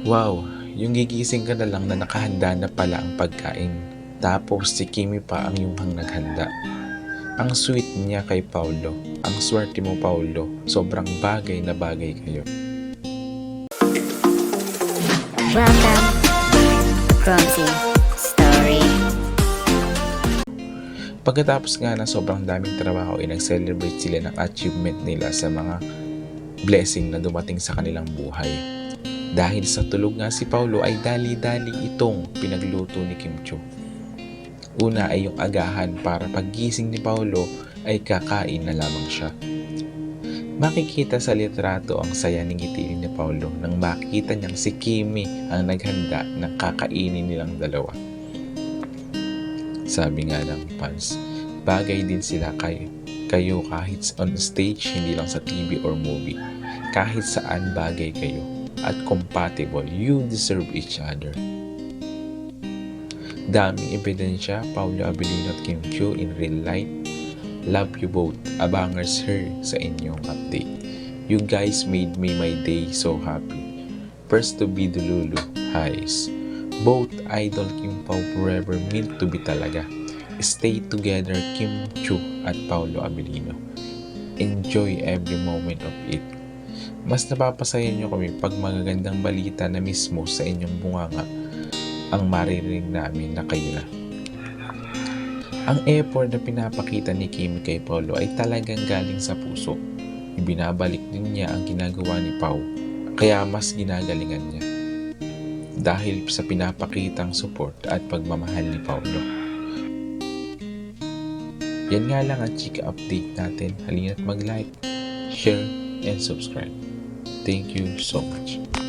Wow, yung gigising ka na lang na nakahanda na pala ang pagkain. Tapos si Kimi pa ang yung naghanda. Ang sweet niya kay Paulo. Ang swerte mo Paulo. Sobrang bagay na bagay kayo. Welcome Clumsy. Pagkatapos nga na sobrang daming trabaho ay nag-celebrate sila ng achievement nila sa mga blessing na dumating sa kanilang buhay. Dahil sa tulog nga si Paulo ay dali-dali itong pinagluto ni Kim Cho. Una ay yung agahan para paggising ni Paulo ay kakain na lamang siya. Makikita sa litrato ang saya ng ngiti ni Paulo nang makita niyang si Kimi ang naghanda ng kakainin nilang dalawa. Sabi nga ng fans, bagay din sila kayo, kayo kahit on stage, hindi lang sa TV or movie. Kahit saan bagay kayo at compatible, you deserve each other. Daming ebidensya, Paulo Abilino at Kim Chiu in real life. Love you both. Abangers her sa inyong update. You guys made me my day so happy. First to be the Lulu. Highs. Both idol Kim Pao forever meant to be talaga. Stay together Kim Chu at Paulo Abilino. Enjoy every moment of it. Mas napapasaya nyo kami pag magagandang balita na mismo sa inyong bunganga ang maririnig namin na kayo na. Ang effort na pinapakita ni Kim kay Paulo ay talagang galing sa puso. Ibinabalik din niya ang ginagawa ni Pau, kaya mas ginagalingan niya. Dahil sa pinapakitang support at pagmamahal ni Paulo. Yan nga lang ang chika update natin. Halina't mag-like, share, and subscribe. Thank you so much.